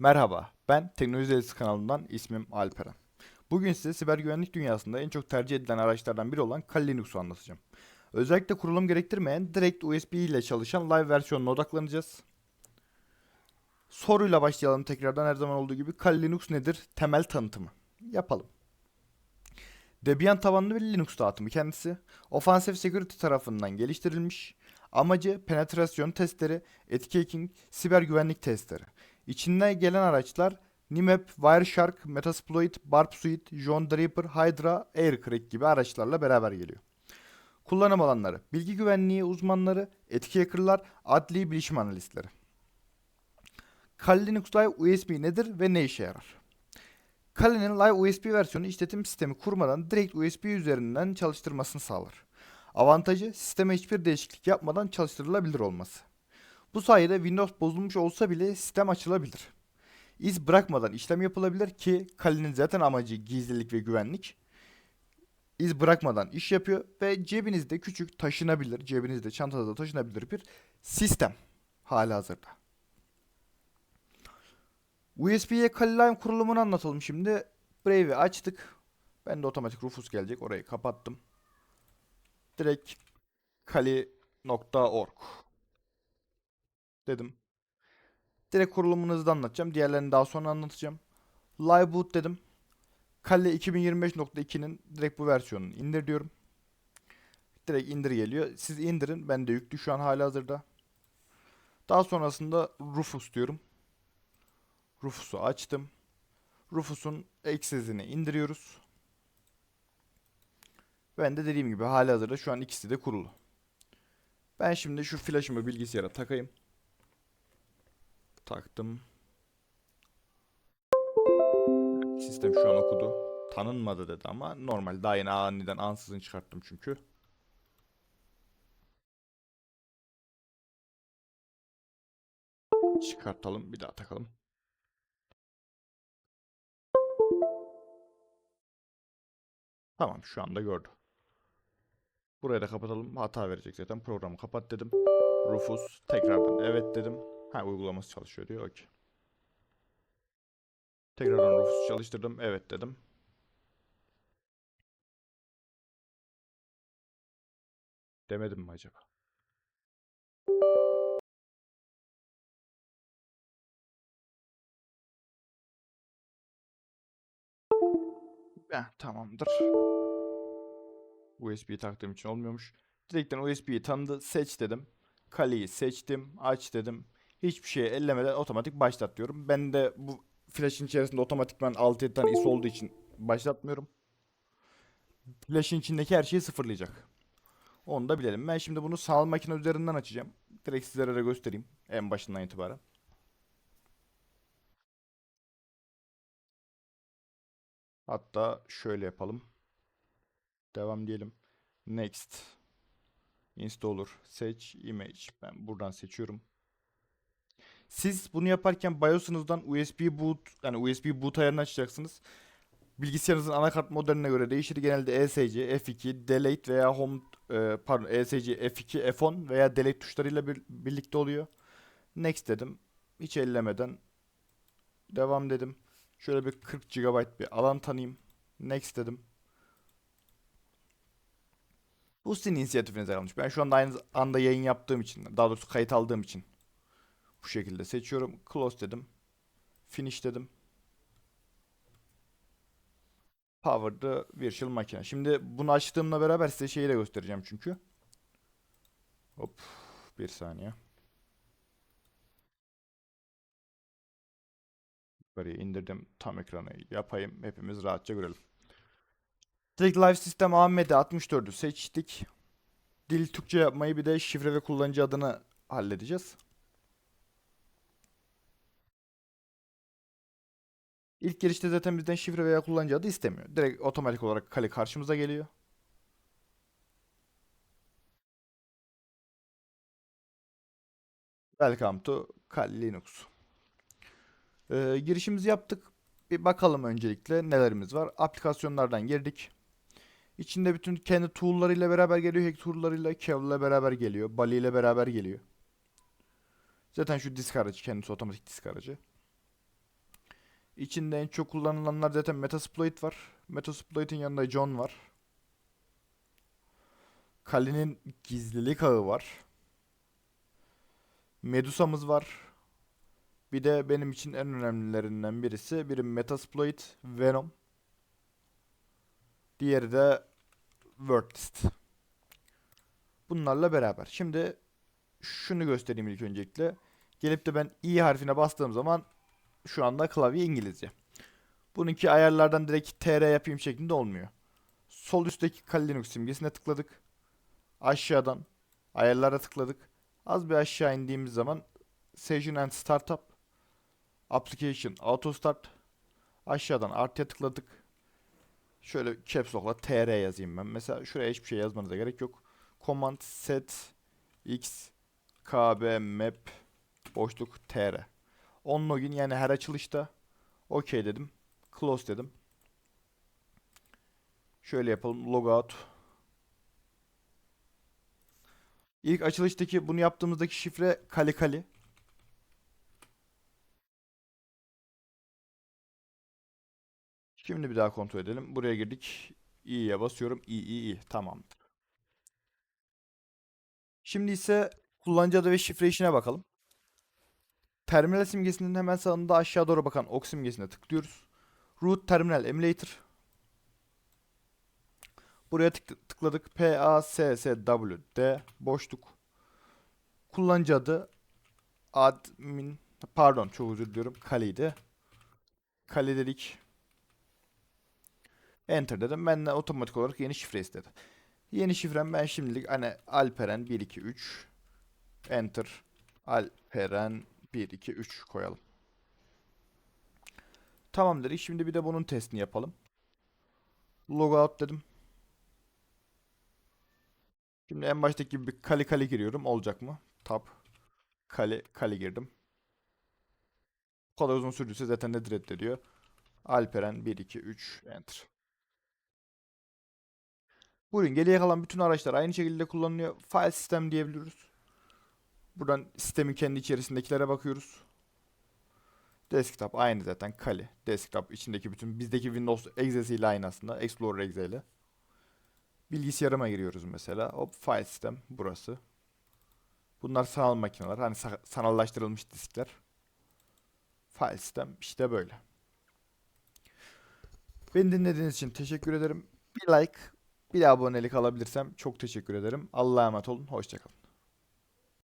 Merhaba, ben Teknoloji Delisi kanalından ismim Alperen. Bugün size siber güvenlik dünyasında en çok tercih edilen araçlardan biri olan Kali Linux'u anlatacağım. Özellikle kurulum gerektirmeyen direkt USB ile çalışan live versiyonuna odaklanacağız. Soruyla başlayalım tekrardan her zaman olduğu gibi Kali Linux nedir? Temel tanıtımı. Yapalım. Debian tabanlı bir Linux dağıtımı kendisi. Offensive Security tarafından geliştirilmiş. Amacı penetrasyon testleri, etki siber güvenlik testleri. İçinden gelen araçlar Nimap, Wireshark, Metasploit, Barb Suite, John Draper, Hydra, Aircrack gibi araçlarla beraber geliyor. Kullanım alanları, bilgi güvenliği uzmanları, etki hackerlar, adli bilişim analistleri. Kali Linux Live USB nedir ve ne işe yarar? Kali'nin Live USB versiyonu işletim sistemi kurmadan direkt USB üzerinden çalıştırmasını sağlar. Avantajı sisteme hiçbir değişiklik yapmadan çalıştırılabilir olması. Bu sayede Windows bozulmuş olsa bile sistem açılabilir. İz bırakmadan işlem yapılabilir ki Kali'nin zaten amacı gizlilik ve güvenlik. İz bırakmadan iş yapıyor ve cebinizde küçük taşınabilir, cebinizde çantada da taşınabilir bir sistem hali hazırda. USB'ye Kali Lime kurulumunu anlatalım şimdi. Brave'i açtık. Ben de otomatik Rufus gelecek. Orayı kapattım. Direkt kali.org dedim. Direkt kurulumunu hızlı anlatacağım. Diğerlerini daha sonra anlatacağım. Live boot dedim. Kali 2025.2'nin direkt bu versiyonunu indir diyorum. Direkt indir geliyor. Siz indirin. Ben de yüklü şu an hali hazırda. Daha sonrasında Rufus diyorum. Rufus'u açtım. Rufus'un eksizini indiriyoruz. Ben de dediğim gibi hali hazırda şu an ikisi de kurulu. Ben şimdi şu flaşımı bilgisayara takayım. Taktım. Sistem şu an okudu. Tanınmadı dedi ama normal daha yeni aniden ansızın çıkarttım çünkü. Çıkartalım bir daha takalım. Tamam şu anda gördü. Burayı da kapatalım. Hata verecek zaten. Programı kapat dedim. Rufus tekrardan evet dedim. Ha uygulaması çalışıyor diyor. Okey. Tekrardan Rufus çalıştırdım. Evet dedim. Demedim mi acaba? Heh, tamamdır. USB'yi taktığım için olmuyormuş. Direkten USB'yi tanıdı. Seç dedim. Kaleyi seçtim. Aç dedim. Hiçbir şeye ellemeden otomatik başlat diyorum. Ben de bu flash'in içerisinde otomatikman 6-7 tane ISO olduğu için başlatmıyorum. Flash'in içindeki her şeyi sıfırlayacak. Onu da bilelim. Ben şimdi bunu sanal makine üzerinden açacağım. Direkt sizlere de göstereyim. En başından itibaren. Hatta şöyle yapalım. Devam diyelim. Next. Installer. Seç image. Ben buradan seçiyorum. Siz bunu yaparken BIOS'unuzdan USB boot yani USB boot ayarını açacaksınız. Bilgisayarınızın anakart modeline göre değişir. Genelde ESC, F2, Delete veya Home e, pardon ESC, F2, F10 veya Delete tuşlarıyla bir, birlikte oluyor. Next dedim. Hiç ellemeden devam dedim. Şöyle bir 40 GB bir alan tanıyayım. Next dedim. Bu sizin inisiyatifinize kalmış. Ben şu anda aynı anda yayın yaptığım için, daha doğrusu kayıt aldığım için bu şekilde seçiyorum. Close dedim. Finish dedim. Power the virtual makine. Şimdi bunu açtığımla beraber size şeyi de göstereceğim çünkü. Hop. Bir saniye. Yukarıya indirdim. Tam ekranı yapayım. Hepimiz rahatça görelim. Direkt Live System AMD 64'ü seçtik. Dil Türkçe yapmayı bir de şifre ve kullanıcı adını halledeceğiz. İlk girişte zaten bizden şifre veya kullanıcı adı istemiyor. Direkt otomatik olarak kale karşımıza geliyor. Welcome to Kali Linux. Ee, girişimizi yaptık. Bir bakalım öncelikle nelerimiz var. Aplikasyonlardan girdik. İçinde bütün kendi tool'larıyla beraber geliyor. Hack tool'larıyla, Kev ile beraber geliyor. Bali ile beraber geliyor. Zaten şu disk aracı kendisi otomatik disk aracı. İçinde en çok kullanılanlar zaten Metasploit var. Metasploit'in yanında John var. Kali'nin gizlilik ağı var. Medusa'mız var. Bir de benim için en önemlilerinden birisi biri Metasploit, Venom. Diğeri de Wordlist. Bunlarla beraber. Şimdi şunu göstereyim ilk öncelikle. Gelip de ben i harfine bastığım zaman şu anda klavye İngilizce. Bununki ayarlardan direkt tr yapayım şeklinde olmuyor. Sol üstteki Kali Linux simgesine tıkladık. Aşağıdan ayarlara tıkladık. Az bir aşağı indiğimiz zaman Session and Startup Application Auto Start aşağıdan artıya tıkladık. Şöyle caps lock'la tr yazayım ben. Mesela şuraya hiçbir şey yazmanıza gerek yok. Command set x kb map boşluk tr. On login yani her açılışta OK dedim. Close dedim. Şöyle yapalım. Logout. İlk açılıştaki bunu yaptığımızdaki şifre kali kali. Şimdi bir daha kontrol edelim. Buraya girdik. i'ye basıyorum. i i i. Tamamdır. Şimdi ise kullanıcı adı ve şifre işine bakalım. Terminal simgesinin hemen sağında aşağı doğru bakan ok simgesine tıklıyoruz. Root Terminal Emulator. Buraya tık- tıkladık. P A S S W D boşluk. Kullanıcı adı admin pardon çok özür diliyorum. Kali'ydi. Kali dedik. Enter dedim. Benden otomatik olarak yeni şifre istedi. Yeni şifrem ben şimdilik hani Alperen 123 Enter Alperen 1 2 3 koyalım. Tamam dedik. Şimdi bir de bunun testini yapalım. Logout dedim. Şimdi en baştaki gibi bir kali kali giriyorum. Olacak mı? Tab. Kali kali girdim. Bu kadar uzun sürdüyse zaten de reddediyor. Alperen 1 2 3 enter. Buyurun geriye kalan bütün araçlar aynı şekilde kullanılıyor. File sistem diyebiliriz. Buradan sistemin kendi içerisindekilere bakıyoruz. Desktop aynı zaten Kali. Desktop içindeki bütün bizdeki Windows egzesi ile aynı aslında. Explorer exe ile. Bilgisayarıma giriyoruz mesela. Hop file sistem burası. Bunlar sanal makineler. Hani sa- sanallaştırılmış diskler. File sistem işte böyle. Beni dinlediğiniz için teşekkür ederim. Bir like, bir abonelik alabilirsem çok teşekkür ederim. Allah'a emanet olun. Hoşçakalın.